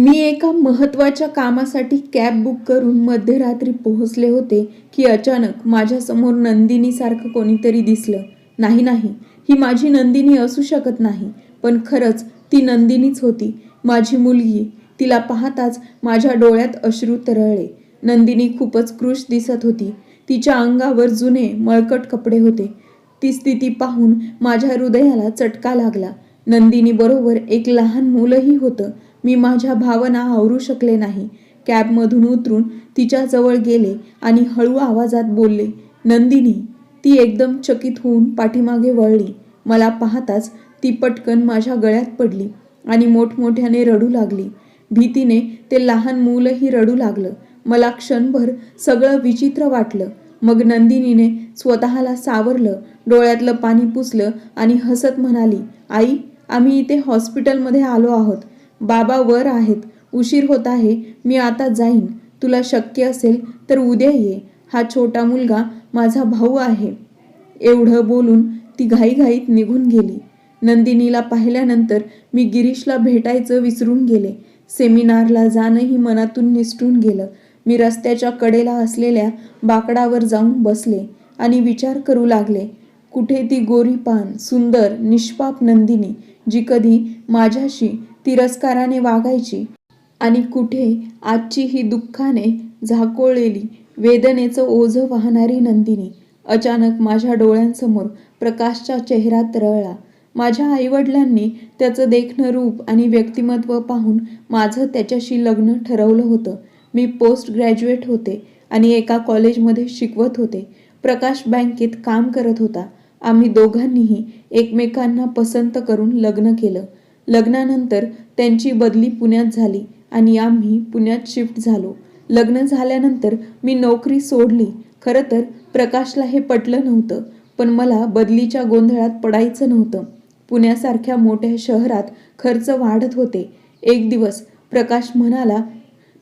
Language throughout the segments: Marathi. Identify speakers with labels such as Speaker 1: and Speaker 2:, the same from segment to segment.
Speaker 1: मी एका महत्त्वाच्या कामासाठी कॅब बुक करून मध्यरात्री पोहोचले होते की अचानक माझ्यासमोर नंदिनीसारखं कोणीतरी दिसलं. नाही नाही ही माझी नंदिनी असू शकत नाही पण खरंच ती नंदिनीच होती माझी मुलगी. तिला पाहताच माझ्या डोळ्यात अश्रू तरळले. नंदिनी खूपच कृश दिसत होती. तिच्या अंगावर जुने मळकट कपडे होते. ती स्थिती पाहून माझ्या हृदयाला चटका लागला. नंदिनी बरोबर एक लहान मुलंही होतं. मी माझ्या भावना आवरू शकले नाही. कॅबमधून उतरून तिच्याजवळ गेले आणि हळू आवाजात बोलले नंदिनी ती एकदम चकित होऊन पाठीमागे वळली. मला पाहताच ती पटकन माझ्या गळ्यात पडली आणि मोठमोठ्याने रडू लागली. भीतीने ते लहान मूलही रडू लागलं. मला क्षणभर सगळं विचित्र वाटलं. मग नंदिनीने स्वतःला सावरलं डोळ्यातलं पाणी पुसलं आणि हसत म्हणाली आई आम्ही इथे हॉस्पिटलमध्ये आलो आहोत. बाबा वर आहेत. उशीर होत आहे. मी आता जाईन. तुला शक्य असेल तर उद्या ये. हा छोटा मुलगा माझा भाऊ आहे. एवढं बोलून ती घाईघाईत निघून गेली. नंदिनीला पाहिल्यानंतर मी गिरीशला भेटायचं विसरून गेले. सेमिनारला जाणंही मनातून निसटून गेलं. मी रस्त्याच्या कडेला असलेल्या बाकडावर जाऊन बसले आणि विचार करू लागले. कुठे ती गोरीपान सुंदर निष्पाप नंदिनी जी कधी माझ्याशी तिरस्काराने वागायची आणि कुठे आजची ही दुःखाने झाकोळलेली वेदनेचं ओझं वाहणारी नंदिनी अचानक माझ्या डोळ्यांसमोर प्रकाशचा चेहरा तरळला माझ्या आईवडिलांनी त्याचं देखणं रूप आणि व्यक्तिमत्व पाहून माझं त्याच्याशी लग्न ठरवलं होतं. मी पोस्ट ग्रॅज्युएट होते आणि एका कॉलेजमध्ये शिकवत होते. प्रकाश बँकेत काम करत होता. आम्ही दोघांनीही एकमेकांना पसंत करून लग्न केलं. लग्नानंतर त्यांची बदली पुण्यात झाली आणि आम्ही पुण्यात शिफ्ट झालो. लग्न झाल्यानंतर मी नोकरी सोडली. खरं तर प्रकाशला हे पटलं नव्हतं पण मला बदलीच्या गोंधळात पडायचं नव्हतं. पुण्यासारख्या मोठ्या शहरात खर्च वाढत होते. एक दिवस प्रकाश म्हणाला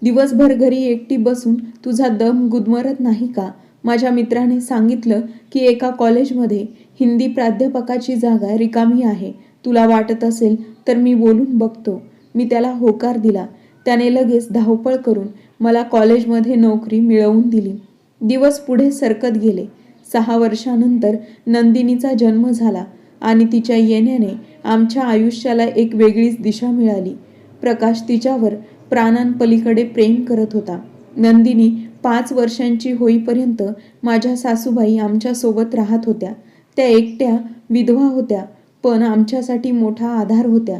Speaker 1: दिवसभर घरी एकटी बसून तुझा दम गुदमरत नाही का माझ्या मित्राने सांगितलं की एका कॉलेजमध्ये हिंदी प्राध्यापकाची जागा रिकामी आहे. तुला वाटत असेल तर मी बोलून बघतो. मी त्याला होकार दिला. त्याने लगेच धावपळ करून मला कॉलेजमध्ये नोकरी मिळवून दिली. दिवस पुढे सरकत गेले. सहा वर्षानंतर नंदिनीचा जन्म झाला आणि तिच्या येण्याने आमच्या आयुष्याला एक वेगळीच दिशा मिळाली. प्रकाश तिच्यावर प्राणांपलीकडे प्रेम करत होता. नंदिनी पाच वर्षांची होईपर्यंत माझ्या सासूबाई आमच्यासोबत राहत होत्या. त्या एकट्या विधवा होत्या. पण आमच्यासाठी मोठा आधार होत्या.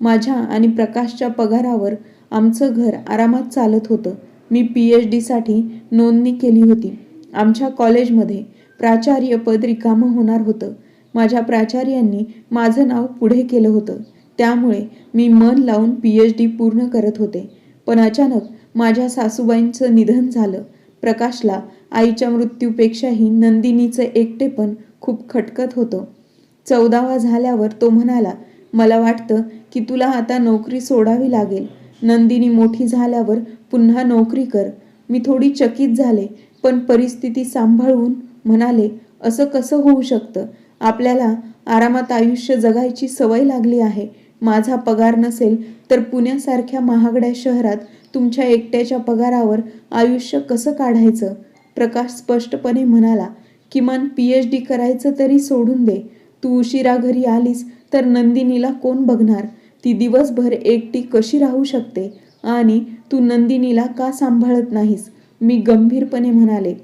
Speaker 1: माझ्या आणि प्रकाशच्या पगारावर आमचं घर आरामात चालत होतं. मी पी एच डीसाठी नोंदणी केली होती. आमच्या कॉलेजमध्ये प्राचार्यपद रिकामं होणार होतं. माझ्या प्राचार्यांनी माझं नाव पुढे केलं होतं. त्यामुळे मी मन लावून पी एच डी पूर्ण करत होते. पण अचानक माझ्या सासूबाईंचं निधन झालं. प्रकाशला आईच्या मृत्यूपेक्षाही नंदिनीचं एकटेपण खूप खटकत होतं. चौदावा झाल्यावर तो म्हणाला मला वाटतं की तुला आता नोकरी सोडावी लागेल. नंदिनी मोठी झाल्यावर पुन्हा नोकरी कर. मी थोडी चकित झाले पण परिस्थिती सांभाळून म्हणाले असं कसं होऊ शकतं? आपल्याला आरामात आयुष्य जगायची सवय लागली आहे. माझा पगार नसेल तर पुण्यासारख्या महागड्या शहरात तुमच्या एकट्याच्या पगारावर आयुष्य कसं काढायचं? प्रकाश स्पष्टपणे म्हणाला किमान पी एच डी करायचं तरी सोडून दे. तू उशिरा घरी आलीस तर नंदिनीला कोण बघणार? ती दिवसभर एकटी कशी राहू शकते? आणि तू नंदिनीला का सांभाळत नाहीस? मी गंभीरपणे म्हणाले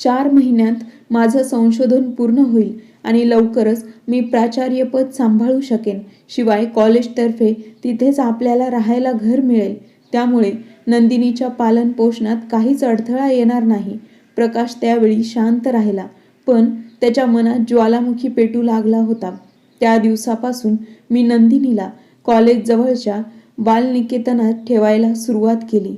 Speaker 1: चार महिन्यात माझं संशोधन पूर्ण होईल आणि लवकरच मी प्राचार्यपद सांभाळू शकेन. शिवाय कॉलेजतर्फे तिथेच आपल्याला राहायला घर मिळेल. त्यामुळे नंदिनीच्या पालन पोषणात काहीच अडथळा येणार नाही. प्रकाश त्यावेळी शांत राहिला पण त्याच्या मनात ज्वालामुखी पेटू लागला होता. त्या दिवसापासून मी नंदिनीला कॉलेजजवळच्या बालनिकेतनात ठेवायला सुरुवात केली.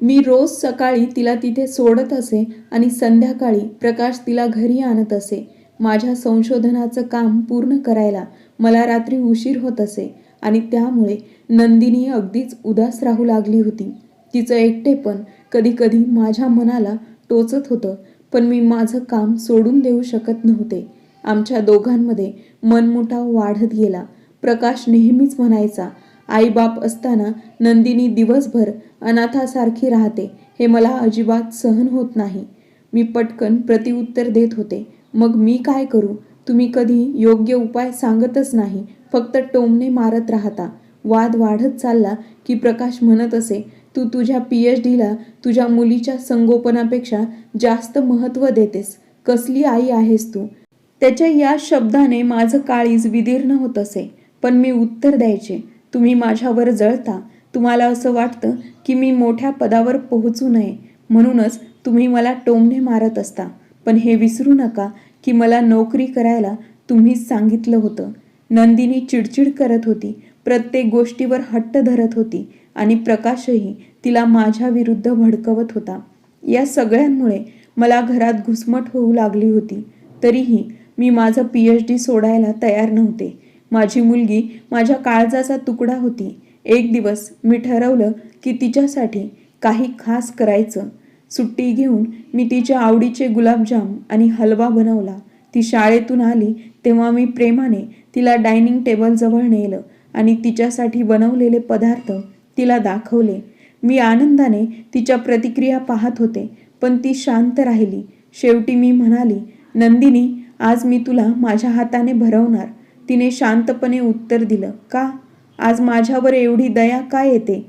Speaker 1: मी रोज सकाळी तिला तिथे सोडत असे आणि संध्याकाळी प्रकाश तिला घरी आणत असे. माझ्या संशोधनाचं काम पूर्ण करायला मला रात्री उशीर होत असे आणि त्यामुळे नंदिनी अगदीच उदास राहू लागली होती. तिचं एकटेपण कधीकधी माझ्या मनाला टोचत होतं. पण मी माझं काम सोडून देऊ शकत नव्हते. आमच्या दोघांमध्ये मनमुटाव वाढत गेला. प्रकाश नेहमीच म्हणायचा आईबाप असताना नंदिनी दिवसभर अनाथासारखी राहते. हे मला अजिबात सहन होत नाही. मी पटकन प्रतिउत्तर देत होते. मग मी काय करू? तुम्ही कधी योग्य उपाय सांगतच नाही. फक्त टोमने मारत राहता. वाद वाढत चालला की प्रकाश म्हणत असे तू तुझ्या पी एच डीला तुझ्या मुलीच्या संगोपनापेक्षा जास्त महत्त्व देतेस. कसली आई आहेस तू? त्याच्या या शब्दाने माझं काळीज विदीर्ण होत असे. पण मी उत्तर द्यायचे. तुम्ही माझ्यावर जळता. तुम्हाला असं वाटतं की मी मोठ्या पदावर पोहोचू नये. म्हणूनच तुम्ही मला टोमणे मारत असता. पण हे विसरू नका की मला नोकरी करायला तुम्हीच सांगितलं होतं. नंदिनी चिडचिड करत होती. प्रत्येक गोष्टीवर हट्ट धरत होती. आणि प्रकाशही तिला माझ्या विरुद्ध भडकवत होता. या सगळ्यांमुळे मला घरात घुसमट होऊ लागली होती. तरीही मी माझं पी एच डी सोडायला तयार नव्हते. माझी मुलगी माझ्या काळजाचा तुकडा होती. एक दिवस मी ठरवलं की तिच्यासाठी काही खास करायचं. सुट्टी घेऊन मी तिच्या आवडीचे गुलाबजाम आणि हलवा बनवला. ती शाळेतून आली तेव्हा मी प्रेमाने तिला डायनिंग टेबलजवळ नेलं आणि तिच्यासाठी बनवलेले पदार्थ तिला दाखवले. मी आनंदाने तिच्या प्रतिक्रिया पाहत होते पण ती शांत राहिली. शेवटी मी म्हणाली नंदिनी आज मी तुला माझ्या हाताने भरवणार. तिने शांतपणे उत्तर दिलं का? आज माझ्यावर एवढी दया का येते?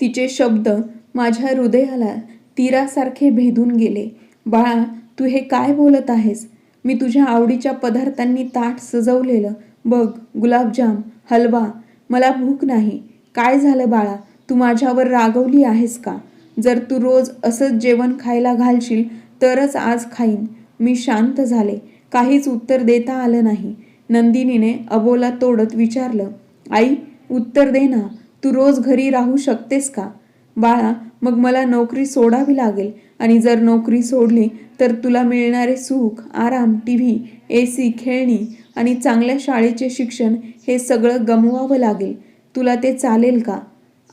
Speaker 1: तिचे शब्द माझ्या हृदयाला तीरासारखे भेदून गेले. बाळा तू हे काय बोलत आहेस? मी तुझ्या आवडीच्या पदार्थांनी ताट सजवलेलं. बघ गुलाबजाम हलवा. मला भूक नाही. काय झालं बाळा? तू माझ्यावर रागवली आहेस का? जर तू रोज असंच जेवण खायला घालशील तरच आज खाईन. मी शांत झाले. काहीच उत्तर देता आलं नाही. नंदिनीने अबोला तोडत विचारलं आई उत्तर दे ना. तू रोज घरी राहू शकतेस का? बाळा मग मला नोकरी सोडावी लागेल. आणि जर नोकरी सोडली तर तुला मिळणारे सुख आराम टी व्ही ए सी खेळणी आणि चांगल्या शाळेचे शिक्षण हे सगळं गमवावं लागेल. तुला ते चालेल का?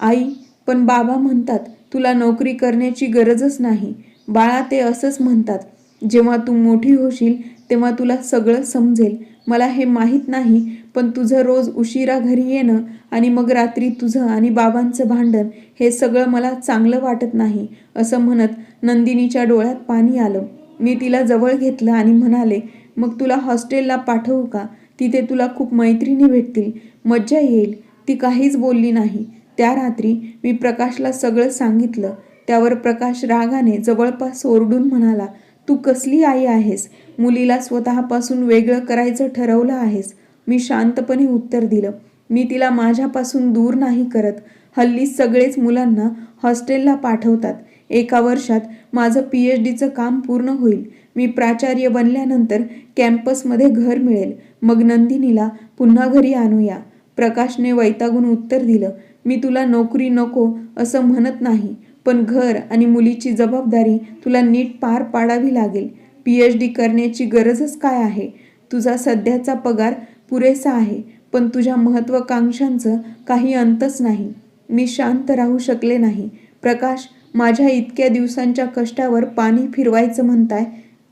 Speaker 1: आई पण बाबा म्हणतात तुला नोकरी करण्याची गरजच नाही. बाळा ते असंच म्हणतात जेव्हा तू मोठी होशील तेव्हा तुला सगळं समजेल. मला हे माहीत नाही पण तुझं रोज उशिरा घरी येणं आणि मग रात्री तुझं आणि बाबांचं भांडण हे सगळं मला चांगलं वाटत नाही असं म्हणत नंदिनीच्या डोळ्यात पाणी आलं. मी तिला जवळ घेतलं आणि म्हणाले मग तुला हॉस्टेलला पाठवू का? तिथे तुला खूप मैत्रिणी भेटतील. मज्जा येईल. ती काहीच बोलली नाही. त्या रात्री मी प्रकाशला सगळं सांगितलं. त्यावर प्रकाश रागाने जवळपास ओरडून म्हणाला तू कसली आई आहेस? मुलीला स्वतःपासून वेगळं करायचं ठरवलं आहेस. मी शांतपणे उत्तर दिलं मी तिला माझ्यापासून दूर नाही करत. हल्ली सगळेच मुलांना हॉस्टेलला पाठवतात. एका वर्षात माझं पी एच डीचं काम पूर्ण होईल. मी प्राचार्य बनल्यानंतर कॅम्पसमध्ये घर मिळेल. मग नंदिनीला पुन्हा घरी आणूया. प्रकाशने वैतागून उत्तर दिलं मी तुला नोकरी नको असं म्हणत नाही पण घर आणि मुलीची जबाबदारी तुला नीट पार पाडावी लागेल. पी एच डी करण्याची गरजच काय आहे? तुझा सध्याचा पगार पुरेसा आहे पण तुझ्या महत्त्वाकांक्षांचं काही अंतच नाही. मी शांत राहू शकले नाही. प्रकाश माझ्या इतक्या दिवसांच्या कष्टावर पाणी फिरवायचं म्हणताय?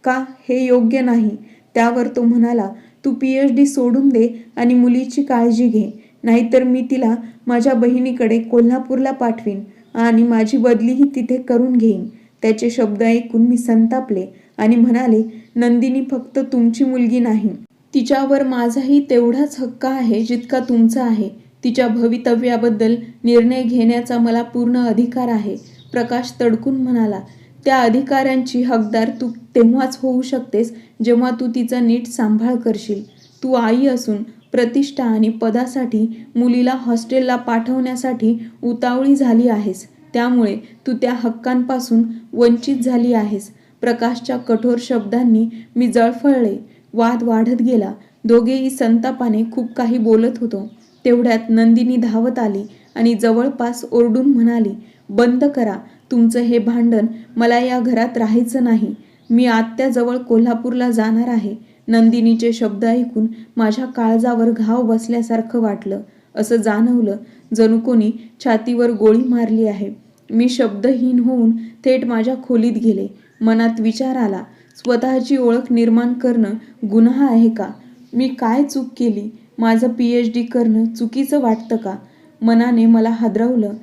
Speaker 1: का हे योग्य नाही? त्यावर तो म्हणाला तू पी एच डी सोडून दे आणि मुलीची काळजी घे. नाहीतर मी तिला माझ्या बहिणीकडे कोल्हापूरला पाठवीन आणि माझी बदलीही तिथे करून घेईन. त्याचे शब्द ऐकून मी संतापले आणि म्हणाले नंदिनी फक्त तुमची मुलगी नाही. तिच्यावर माझाही तेवढाच हक्क आहे जितका तुमचा आहे. तिच्या भवितव्याबद्दल निर्णय घेण्याचा मला पूर्ण अधिकार आहे. प्रकाश तडकून म्हणाला त्या अधिकाऱ्यांची हकदार तू तेव्हाच होऊ शकतेस जेव्हा तू तिचा नीट सांभाळ करशील. तू आई असून प्रतिष्ठा आणि पदासाठी मुलीला हॉस्टेलला पाठवण्यासाठी उतावळी झाली आहेस. त्यामुळे तू त्या हक्कांपासून वंचित झाली आहेस. प्रकाशच्या कठोर शब्दांनी मी जळफळले. वाद वाढत गेला. दोघेही संतापाने खूप काही बोलत होतो. तेवढ्यात नंदिनी धावत आली आणि जवळपास ओरडून म्हणाली बंद करा. तुमचं हे भांडण मला या घरात राहायचं नाही. मी आत्याजवळ कोल्हापूरला जाणार आहे. नंदिनीचे शब्द ऐकून माझ्या काळजावर घाव बसल्यासारखं वाटलं. असं जाणवलं जणू कोणी छातीवर गोळी मारली आहे. मी शब्दहीन होऊन थेट माझ्या खोलीत गेले. मनात विचार आला स्वतःची ओळख निर्माण करणं गुन्हा आहे का? मी काय चूक केली? माझं पी एच डी करणं चुकीचं वाटतं का? मनाने मला हादरवलं.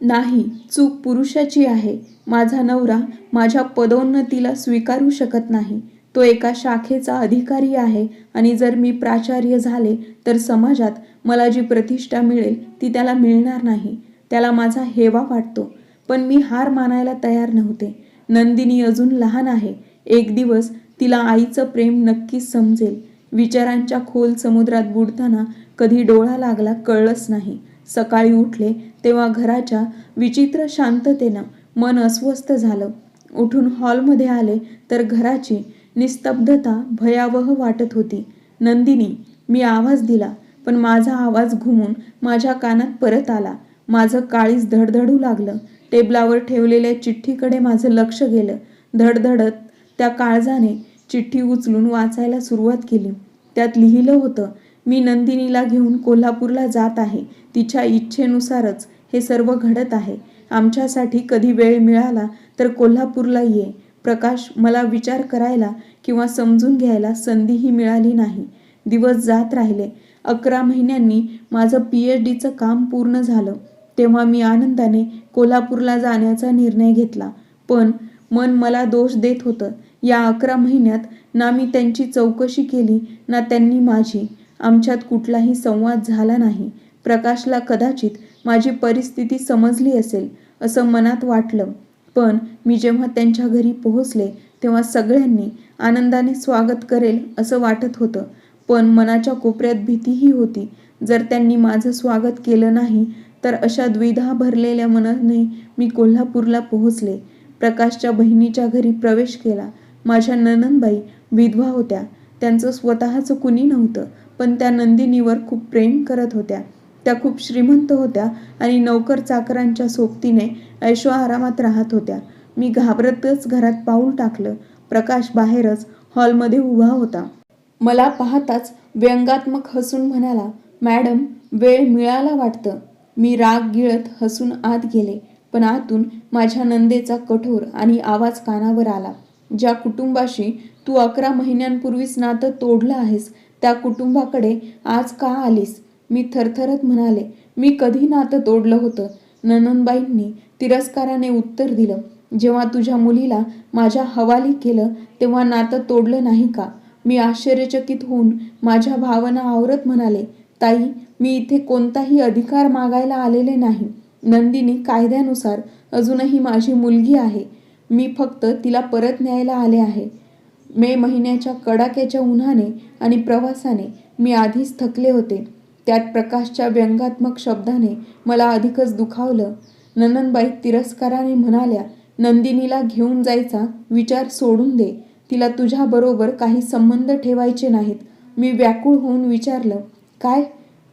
Speaker 1: नाही चूक पुरुषाची आहे. माझा नवरा माझ्या पदोन्नतीला स्वीकारू शकत नाही. तो एका शाखेचा अधिकारी आहे आणि जर मी प्राचार्य झाले तर समाजात मला जी प्रतिष्ठा मिळेल ती त्याला मिळणार नाही. त्याला माझा हेवा वाटतो. पण मी हार मानायला तयार नव्हते. नंदिनी अजून लहान आहे. एक दिवस तिला आईचं प्रेम नक्कीच समजेल. विचारांच्या खोल समुद्रात बुडताना कधी डोळा लागला कळलंच नाही. सकाळी उठले तेव्हा घराच्या विचित्र शांततेनं मन अस्वस्थ झालं. उठून हॉलमध्ये आले तर घराची निस्तब्धता भयावह वाटत होती. नंदिनी मी आवाज दिला पण माझा आवाज घुमून माझ्या कानात परत आला. माझं काळीज धडधडू लागलं. टेबलावर ठेवलेल्या चिठ्ठीकडे माझं लक्ष गेलं. धडधडत त्या काळजाने चिठ्ठी उचलून वाचायला सुरुवात केली. त्यात लिहिलं होतं मी नंदिनीला घेऊन कोल्हापूरला जात आहे. तिच्या इच्छेनुसारच हे सर्व घडत आहे. आमच्यासाठी कधी वेळ मिळाला तर कोल्हापूरला ये. प्रकाश मला विचार करायला किंवा समजून घ्यायला संधीही मिळाली नाही. दिवस जात राहिले. अकरा महिन्यांनी माझं पी एच डीचं काम पूर्ण झालं. तेव्हा मी आनंदाने कोल्हापूरला जाण्याचा निर्णय घेतला. पण मन मला दोष देत होतं. या अकरा महिन्यात ना मी त्यांची चौकशी केली ना त्यांनी माझी. आमच्यात कुठलाही संवाद झाला नाही. प्रकाशला कदाचित माझी परिस्थिती समजली असेल असं मनात वाटलं. पण मी जेव्हा त्यांच्या घरी पोहोचले तेव्हा सगळ्यांनी आनंदाने स्वागत करेल असं वाटत होतं. पण मनाच्या कोपऱ्यात भीतीही होती. जर त्यांनी माझं स्वागत केलं नाही तर अशा द्विधा भरलेल्या मनाने मी कोल्हापूरला पोहोचले. प्रकाशच्या बहिणीच्या घरी प्रवेश केला. माझ्या ननंदबाई विधवा होत्या. त्यांचं स्वतःचं कुणी नव्हतं पण त्या नंदिनीवर खूप प्रेम करत होत्या. त्या खूप श्रीमंत होत्या आणि नोकर चाकरांच्या सोबतीने ऐशो आरामात राहत होत्या. मी घाबरतच घरात पाऊल टाकलं. प्रकाश बाहेरच हॉलमध्ये उभा होता. मला पाहताच व्यंगात्मक हसून म्हणाला मॅडम वेळ मिळाला वाटतं. मी राग गिळत हसून आत गेले पण आतून माझ्या नंदेचा कठोर आणि आवाज कानावर आला. ज्या कुटुंबाशी तू अकरा महिन्यांपूर्वीच नातं तोडलं आहेस त्या कुटुंबाकडे आज का आलीस? मी थरथरत म्हणाले मी कधी नातं तोडलं होतं. ननंदबाईंनी तिरस्काराने उत्तर दिलं जेव्हा तुझ्या मुलीला माझ्या हवाली केलं तेव्हा नातं तोडलं नाही का? मी आश्चर्यचकित होऊन माझ्या भावना आवरत म्हणाले ताई मी इथे कोणताही अधिकार मागायला आलेले नाही. नंदिनी कायद्यानुसार अजूनही माझी मुलगी आहे. मी फक्त तिला परत न्यायला आले आहे. मे महिन्याच्या कडाक्याच्या उन्हाने आणि प्रवासाने मी आधीच थकले होते. त्यात प्रकाशच्या व्यंगात्मक शब्दाने मला अधिकच दुखावलं. नननबाई तिरस्काराने म्हणाल्या नंदिनीला घेऊन जायचा विचार सोडून दे. तिला तुझ्याबरोबर काही संबंध ठेवायचे नाहीत. मी व्याकुळ होऊन विचारलं काय?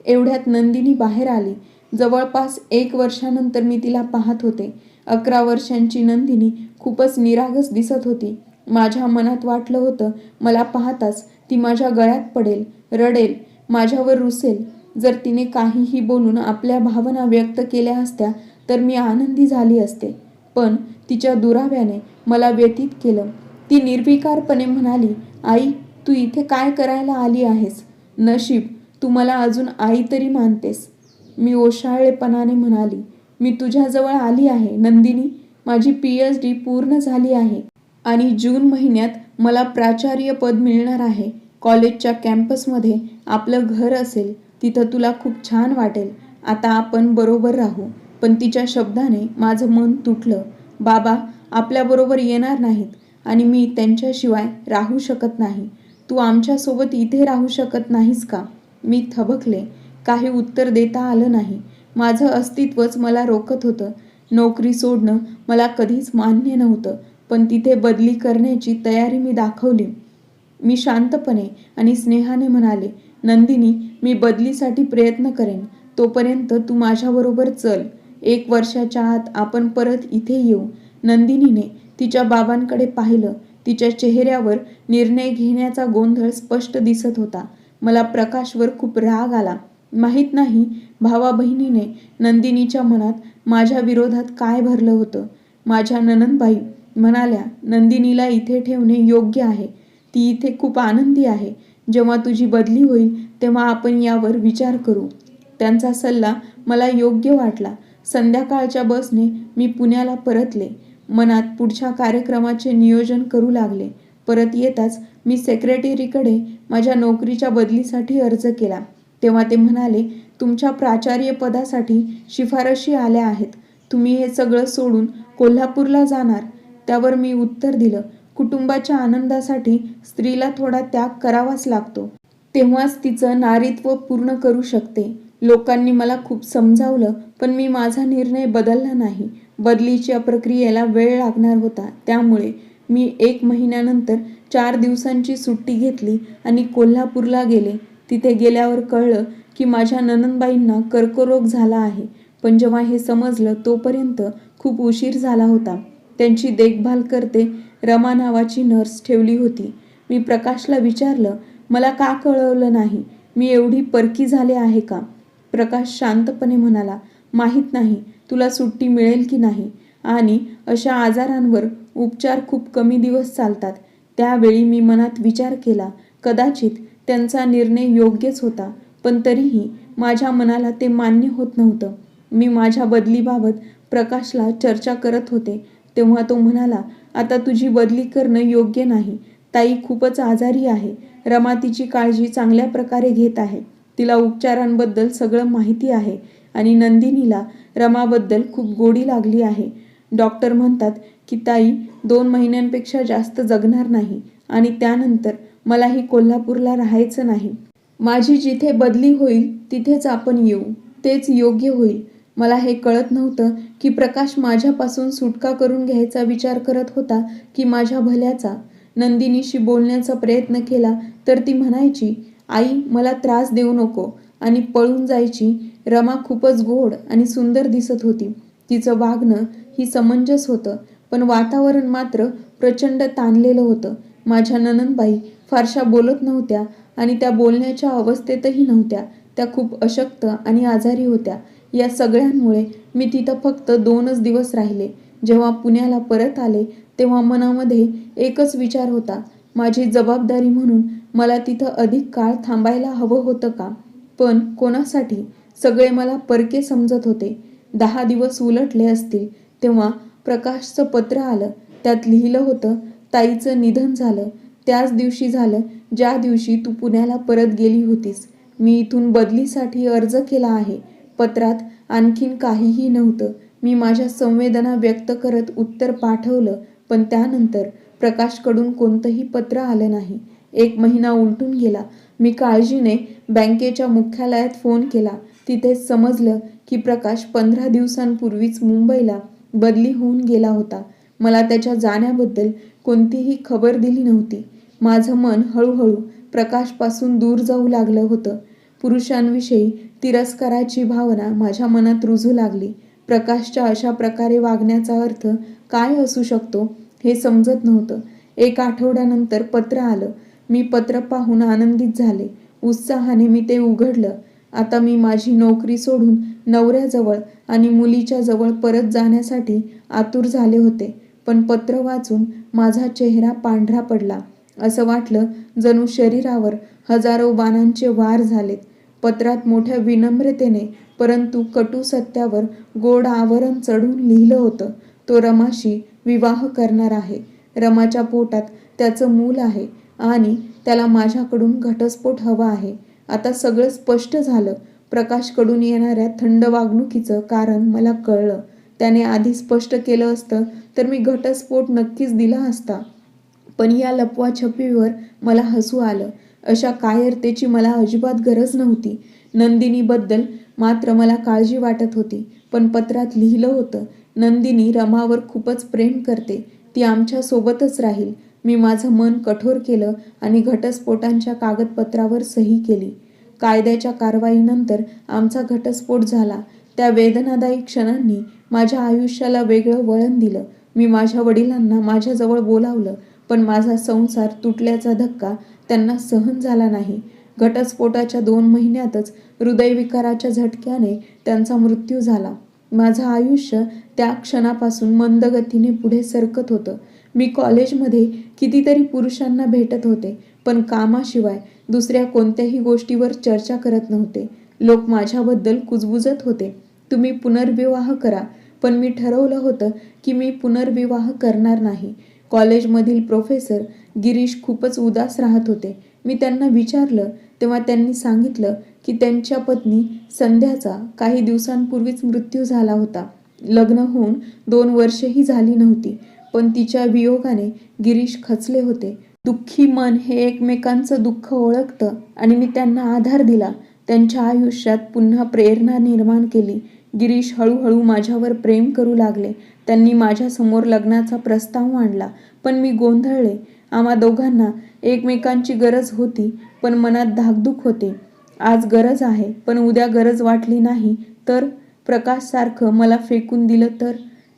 Speaker 1: एवढ्यात नंदिनी बाहेर आली. जवळपास एक वर्षानंतर मी तिला पाहत होते. अकरा वर्षांची नंदिनी खूपच निरागस दिसत होती. माझ्या मनात वाटलं होतं मला पाहताच ती माझ्या गळ्यात पडेल रडेल माझ्यावर रुसेल. जर तिने काहीही बोलून आपल्या भावना व्यक्त केल्या असत्या तर मी आनंदी झाली असते. पण तिच्या दुराव्याने मला व्यतीत केलं. ती निर्विकारपणे म्हणाली आई तू इथे काय करायला आली आहेस? नशीब तू मला अजून आई तरी मानतेस. मी ओशाळेपणाने म्हणाली मी तुझ्याजवळ आली आहे नंदिनी. माझी पी एच डी पूर्ण झाली आहे आणि जून महिन्यात मला प्राचार्य पद मिळणार आहे. कॉलेजच्या कॅम्पसमध्ये आपलं घर असेल. तिथं तुला खूप छान वाटेल. आता आपण बरोबर राहू. पण तिच्या शब्दाने माझं मन तुटलं. बाबा आपल्याबरोबर येणार नाहीत आणि मी त्यांच्याशिवाय राहू शकत नाही. तू आमच्यासोबत इथे राहू शकत नाहीस का? मी थबकले. काही उत्तर देता आलं नाही. माझं अस्तित्वच मला रोखत होतं. नोकरी सोडणं मला कधीच मान्य नव्हतं पण तिथे बदली करण्याची तयारी मी दाखवली. मी शांतपणे आणि स्नेहाने म्हणाले नंदिनी मी बदलीसाठी प्रयत्न करेन. तोपर्यंत तू माझ्याबरोबर चल. एक वर्षाच्या आत आपण परत इथे येऊ. नंदिनीने तिच्या बाबांकडे पाहिलं. तिच्या चेहऱ्यावर निर्णय घेण्याचा गोंधळ स्पष्ट दिसत होता. मला प्रकाशवर खूप राग आला. माहीत नाही भावा बहिणीने नंदिनीच्या मनात माझ्या विरोधात काय भरलं होतं. माझ्या ननंदबाई म्हणाल्या नंदिनीला इथे ठेवणे योग्य आहे. ती इथे खूप आनंदी आहे. जेव्हा तुझी बदली होईल तेव्हा आपण यावर विचार करू. त्यांचा सल्ला मला योग्य वाटला. संध्याकाळच्या बसने मी पुण्याला परतले. मनात पुढच्या कार्यक्रमाचे नियोजन करू लागले. परत येताच मी सेक्रेटरीकडे माझ्या नोकरीच्या बदलीसाठी अर्ज केला. तेव्हा ते म्हणाले तुमच्या प्राचार्य पदासाठी शिफारशी आल्या आहेत. तुम्ही हे सगळं सोडून कोल्हापूरला जाणार. त्यावर मी उत्तर दिलं कुटुंबाच्या आनंदासाठी स्त्रीला थोडा त्याग करावाच लागतो. तेव्हाच तिचं नारीत्व पूर्ण करू शकते. लोकांनी मला खूप समजावलं पण मी माझा निर्णय बदलला नाही. बदलीच्या प्रक्रियेला वेळ लागणार होता. त्यामुळे मी एक महिन्यानंतर चार दिवसांची सुट्टी घेतली आणि कोल्हापूरला गेले. तिथे गेल्यावर कळलं की माझ्या ननंदबाईंना कर्करोग झाला आहे. पण जेव्हा हे समजलं तोपर्यंत खूप उशीर झाला होता. त्यांची देखभाल करते रमा नावाची नर्स ठेवली होती. मी प्रकाशला विचारलं मला का कळवलं नाही? मी एवढी परकी झाले आहे का? प्रकाश शांतपणे म्हणाला माहीत नाही तुला सुट्टी मिळेल की नाही? आणि अशा आजारांवर उपचार खूप कमी दिवस चालतात. त्यावेळी मी मनात विचार केला कदाचित त्यांचा निर्णय योग्यच होता पण तरीही माझ्या मनाला ते मान्य होत नव्हतं. मी माझ्या बदलीबाबत प्रकाशला चर्चा करत होते तेव्हा तो म्हणाला आता तुझी बदली करणं योग्य नाही. ताई खूपच आजारी आहे. रमा तिची काळजी चांगल्या प्रकारे घेत आहे. तिला उपचारांबद्दल सगळं माहिती आहे आणि नंदिनीला रमाबद्दल खूप गोडी लागली आहे. डॉक्टर म्हणतात की ताई दोन महिन्यांपेक्षा जास्त जगणार नाही आणि त्यानंतर मलाही कोल्हापूरला राहायचं नाही. माझी जिथे बदली होईल तिथेच आपण येऊ. तेच योग्य होईल. मला हे कळत नव्हतं की प्रकाश माझ्यापासून सुटका करून घ्यायचा विचार करत होता की माझ्या भल्याचा. नंदिनीशी बोलण्याचा प्रयत्न केला तर ती म्हणायची आई मला त्रास देऊ नको. आणि पळून जायची. रमा खूपच गोड आणि सुंदर दिसत होती. तिचं वागणं ही समंजस होतं पण वातावरण मात्र प्रचंड ताणलेलं होतं. माझ्या ननंदबाई फारशा बोलत नव्हत्या आणि त्या बोलण्याच्या अवस्थेतही नव्हत्या. त्या खूप अशक्त आणि आजारी होत्या. या सगळ्यांमुळे मी तिथं फक्त दोनच दिवस राहिले. जेव्हा पुण्याला परत आले तेव्हा मनामध्ये एकच विचार होता. माझी जबाबदारी म्हणून मला तिथं अधिक काळ थांबायला हवं होतं का? पण कोणासाठी? सगळे मला परके समजत होते. दहा दिवस उलटले असतील तेव्हा प्रकाशचं पत्र आलं. त्यात लिहिलं होतं ताईचं निधन झालं. त्याच दिवशी झालं ज्या दिवशी तू पुण्याला परत गेली होतीस. मी इथून बदलीसाठी अर्ज केला आहे. पत्रात आणखीन काहीही नव्हतं. मी माझ्या संवेदना व्यक्त करत उत्तर पाठवलं पण त्यानंतर प्रकाशकडून कोणतंही पत्र आलं नाही. एक महिना उलटून गेला. मी काळजीने बँकेच्या मुख्यालयात फोन केला. तिथे समजलं की प्रकाश पंधरा दिवसांपूर्वीच मुंबईला बदली होऊन गेला होता. मला त्याच्या जाण्याबद्दल कोणतीही खबर दिली नव्हती. माझं मन हळूहळू प्रकाशपासून दूर जाऊ लागलं होतं. पुरुषांविषयी तिरस्काराची भावना माझ्या मनात रुजू लागली. प्रकाशच्या अशा प्रकारे वागण्याचा अर्थ काय असू शकतो हे समजत नव्हतं. एक आठवड्यानंतर पत्र आलं. मी पत्र पाहून आनंदित झाले. उत्साहाने मी ते उघडलं. आता मी माझी नोकरी सोडून नवऱ्याजवळ आणि मुलीच्या जवळ परत जाण्यासाठी आतुर झाले होते. पण पत्र वाचून माझा चेहरा पांढरा पडला. असं वाटलं जणू शरीरावर हजारो बाणांचे वार झालेत. पत्रात मोठ्या विनम्रतेने परंतु कटू सत्यावर गोड आवरण चढून लिहिलं होतं तो रमाशी विवाह करणार आहे. रमाच्या पोटात त्याचं मूल आहे आणि त्याला माझ्याकडून घटस्फोट हवा आहे. आता सगळं स्पष्ट झालं. प्रकाशकडून येणाऱ्या थंड वागणुकीचं कारण मला कळलं. त्याने आधी स्पष्ट केलं असतं तर मी घटस्फोट नक्कीच दिला असता. पण या लपवाछपीवर मला हसू आलं. अशा कायरतेची मला अजिबात गरज नव्हती. नंदिनीबद्दल मात्र मला काळजी वाटत होती. पण पत्रात लिहिलं होतं नंदिनी रमावर खूपच प्रेम करते. ती आमच्यासोबतच राहील. मी माझं मन कठोर केलं आणि घटस्फोटांच्या कागदपत्रावर सही केली. कायद्याच्या कारवाईनंतर आमचा घटस्फोट झाला. त्या वेदनादायी क्षणांनी माझ्या आयुष्याला वेगळं वळण दिलं. मी माझ्या वडिलांना माझ्याजवळ बोलावलं पण माझा संसार तुटल्याचा धक्का त्यांना सहन झाला नाही. घटस्फोटाच्या दोन महिन्यातच हृदयविकाराच्या झटक्याने त्यांचा मृत्यू झाला. माझं आयुष्य त्या क्षणापासून मंदगतीने पुढे सरकत होतं. मी कॉलेजमध्ये कितीतरी पुरुषांना भेटत होते पण कामाशिवाय दुसऱ्या कोणत्याही गोष्टीवर चर्चा करत नव्हते. लोक माझ्याबद्दल कुजबुजत होते. तुम्ही पुनर्विवाह करा पण मी ठरवलं होतं की मी पुनर्विवाह करणार नाही. कॉलेजमधील प्रोफेसर गिरीश खूपच उदास राहत होते. मी त्यांना विचारलं तेव्हा त्यांनी सांगितलं की त्यांच्या पत्नी संध्याचा काही दिवसांपूर्वीच मृत्यू झाला होता. लग्न होऊन दोन वर्षेही झाली नव्हती पण तिच्या वियोगाने गिरीश खचले होते. दुःखी मन हे एकमेकांचं दुःख ओळखतं आणि मी त्यांना आधार दिला. त्यांच्या आयुष्यात पुन्हा प्रेरणा निर्माण केली. गिरीश हळूहळू माझ्यावर प्रेम करू लागले. त्यांनी माझ्यासमोर लग्नाचा प्रस्ताव मांडला. पण मी गोंधळले. आम्हा दोघांना एकमेकांची गरज होती पण मनात धाकधूक होते. आज गरज आहे पण उद्या गरज वाटली नाही. तर प्रकाशसारखं मला फेकून दिलं तर?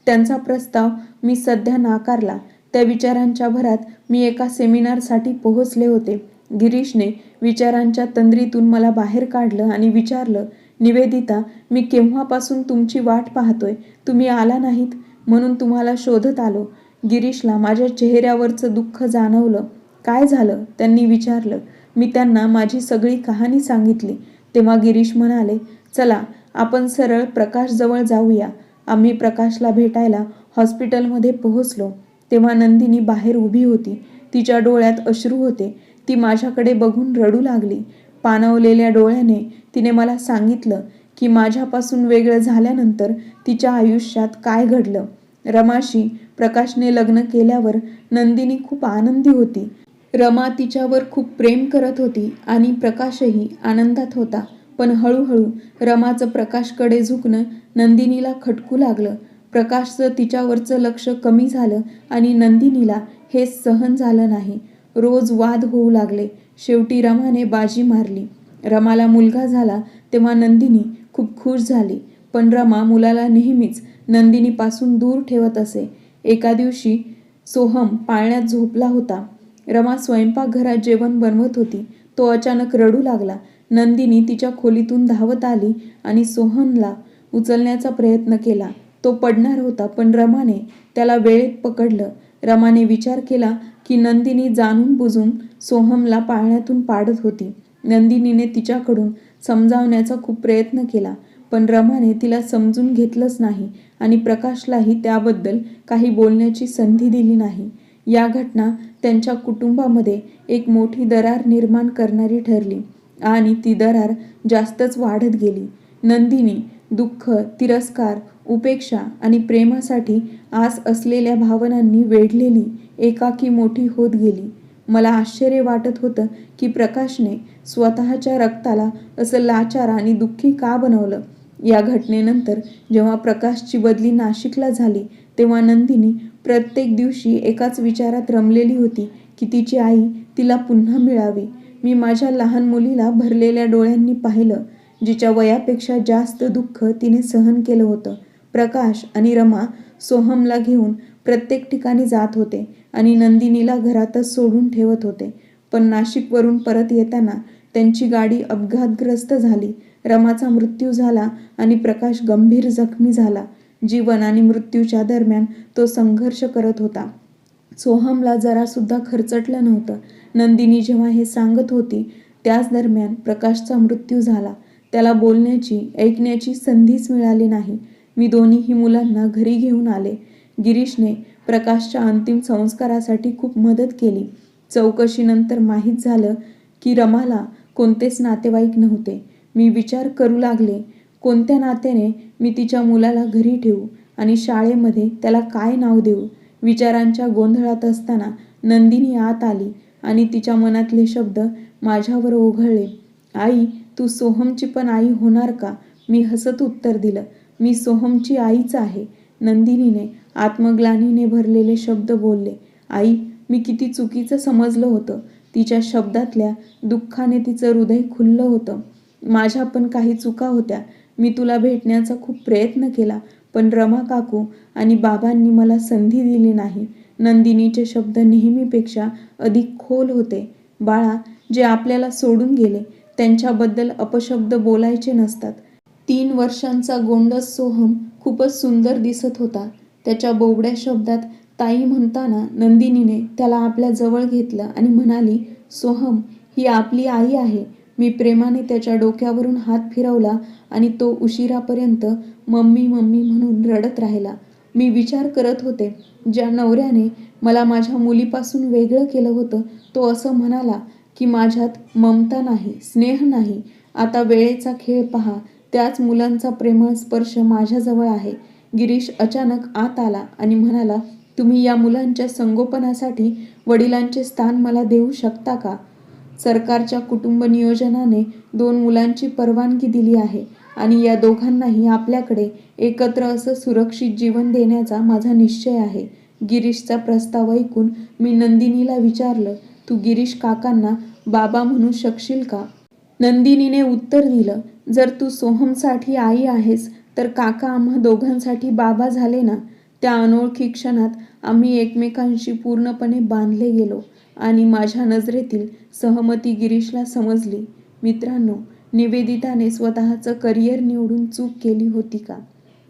Speaker 1: त्यांचा प्रस्ताव मी सध्या नाकारला. त्या विचारांच्या भरात मी एका सेमिनारसाठी पोहोचले होते. गिरीशने विचारांच्या तंद्रीतून मला बाहेर काढलं आणि विचारलं निवेदिता मी केव्हापासून तुमची वाट पाहतोय? तुम्ही आला नाहीत म्हणून तुम्हाला शोधत आलो. गिरीशला माझ्या चेहऱ्यावरचं दुःख जाणवलं. काय झालं? त्यांनी विचारलं. मी त्यांना माझी सगळी कहाणी सांगितली. तेव्हा गिरीश म्हणाले चला आपण सरळ प्रकाशजवळ जाऊया. आम्ही प्रकाशला भेटायला हॉस्पिटलमध्ये पोहोचलो. तेव्हा नंदिनी बाहेर उभी होती. तिच्या डोळ्यात अश्रू होते. ती माझ्याकडे बघून रडू लागली. पाणवलेल्या डोळ्याने तिने मला सांगितलं की माझ्यापासून वेगळं झाल्यानंतर तिच्या आयुष्यात काय घडलं. रमाशी प्रकाशने लग्न केल्यावर नंदिनी खूप आनंदी होती. रमा तिच्यावर खूप प्रेम करत होती आणि प्रकाशही आनंदात होता. पण हळूहळू रमाचं प्रकाशकडे झुकणं नंदिनीला खटकू लागलं. प्रकाशचं तिच्यावरचं लक्ष कमी झालं आणि नंदिनीला हे सहन झालं नाही. रोज वाद होऊ लागले. शेवटी रमाने बाजी मारली. रमाला मुलगा झाला तेव्हा नंदिनी खूप खुश झाली. पण रमा मुलाला नेहमीच नंदिनीपासून दूर ठेवत असे. एका दिवशी सोहम पाळण्यात झोपला होता. रमा स्वयंपाकघरात जेवण बनवत होती. तो अचानक रडू लागला. नंदिनी तिच्या खोलीतून धावत आली आणि सोहनला उचलण्याचा प्रयत्न केला. तो पडणार होता पण रमाने त्याला वेळेत पकडलं. रमाने विचार केला की नंदिनी जाणून बुजून सोहमला पाळण्यातून पाडत होती. नंदिनीने तिच्याकडून समजावण्याचा खूप प्रयत्न केला पण रमाने तिला समजून घेतलंच नाही आणि प्रकाशलाही त्याबद्दल काही बोलण्याची संधी दिली नाही. या घटना त्यांच्या कुटुंबामध्ये एक मोठी दरार निर्माण करणारी ठरली आणि ती दरार जास्तच वाढत गेली. नंदिनी दुःख तिरस्कार उपेक्षा आणि प्रेमासाठी आस असलेल्या भावनांनी वेढलेली एकाकी मोठी होत गेली. मला आश्चर्य वाटत होतं की प्रकाशने स्वतःच्या रक्ताला असं लाचार आणि दुःखी का बनवलं? या घटनेनंतर जेव्हा प्रकाशची बदली नाशिकला झाली तेव्हा नंदिनी प्रत्येक दिवशी एकाच विचारात रमलेली होती की तिची आई तिला पुन्हा मिळावी. मी माझ्या लहान मुलीला भरलेल्या डोळ्यांनी पाहिलं जिच्या वयापेक्षा जास्त दुःख तिने सहन केलं होतं. प्रकाश आणि रमा सोहमला घेऊन प्रत्येक ठिकाणी जात होते आणि नंदिनीला घरातच सोडून ठेवत होते. पण नाशिकवरून परत येताना त्यांची गाडी अपघातग्रस्त झाली. रमाचा मृत्यू झाला आणि प्रकाश गंभीर जखमी झाला जीवन आणि मृत्यूच्या दरम्यान तो संघर्ष करत होता. सोहमला जरासुद्धा खरचटलं नव्हतं. नंदिनी जेव्हा हे सांगत होती त्याच दरम्यान प्रकाशचा मृत्यू झाला. त्याला बोलण्याची ऐकण्याची संधीच मिळाली नाही. मी दोन्हीही मुलांना घरी घेऊन आले. गिरीशने प्रकाशच्या अंतिम संस्कारासाठी खूप मदत केली. चौकशीनंतर माहीत झालं की रमाला कोणतेच नातेवाईक नव्हते. मी विचार करू लागले कोणत्या नात्याने मी तिच्या मुलाला घरी ठेवू आणि शाळेमध्ये त्याला काय नाव देऊ? विचारांच्या गोंधळात असताना नंदिनी आत आली आणि तिच्या मनातले शब्द माझ्यावर ओघळले. आई तू सोहमची पण आई होणार का? मी हसत उत्तर दिलं. मी सोहमची आईच आहे. नंदिनीने आत्मग्लानीने भरलेले शब्द बोलले. आई मी किती चुकीचं समजलं होतं. तिच्या शब्दातल्या दुःखाने तिचं हृदय खुललं होतं. माझ्या पण काही चुका होत्या. मी तुला भेटण्याचा खूप प्रयत्न केला पण रमा काकू आणि बाबांनी मला संधी दिली नाही. नंदिनीचे शब्द नेहमीपेक्षा अधिक खोल होते. बाळा जे आपल्याला सोडून गेले त्यांच्याबद्दल अपशब्द बोलायचे नसतात. तीन वर्षांचा गोंडस सोहम खूपच सुंदर दिसत होता. त्याच्या बोबड्या शब्दात ताई म्हणताना नंदिनीने त्याला आपल्या जवळ घेतलं आणि म्हणाली सोहम ही आपली आई आहे. मी प्रेमाने त्याच्या डोक्यावरून हात फिरवला आणि तो उशिरापर्यंत मम्मी मम्मी म्हणून रडत राहिला. मी विचार करत होते ज्या नवऱ्याने मला माझ्या मुलीपासून वेगळं केलं होतं तो असं म्हणाला की माझ्यात ममता नाही स्नेह नाही. आता वेळेचा खेळ पहा. त्याच मुलांचा प्रेमळ स्पर्श माझ्याजवळ आहे. गिरीश अचानक आत आला आणि म्हणाला तुम्ही या मुलांच्या संगोपनासाठी वडिलांचे स्थान मला देऊ शकता का? सरकारच्या कुटुंब नियोजनाने दोन मुलांची परवानगी दिली आहे आणि या दोघांनाही आपल्याकडे एकत्र असं सुरक्षित जीवन देण्याचा माझा निश्चय आहे. गिरीशचा प्रस्ताव ऐकून मी नंदिनीला विचारलं तू गिरीश काकांना बाबा म्हणू शकशील का? नंदिनीने उत्तर दिलं जर तू सोहमसाठी आई आहेस तर काका आम्हा दोघांसाठी बाबा झाले ना त्या अनोळखी क्षणात आम्ही एकमेकांशी पूर्णपणे बांधले गेलो आणि माझ्या नजरेतील सहमती गिरीशला समजली. मित्रांनो निवेदिताने स्वतःचं करिअर निवडून चूक केली होती का?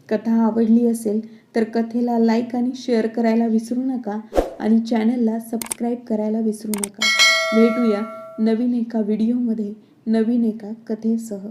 Speaker 1: कथा आवडली असेल तर कथेला लाईक आणि शेअर करायला विसरू नका आणि चॅनलला सबस्क्राईब करायला विसरू नका. भेटूया नवीन एका व्हिडिओमध्ये नवीन एका कथेसह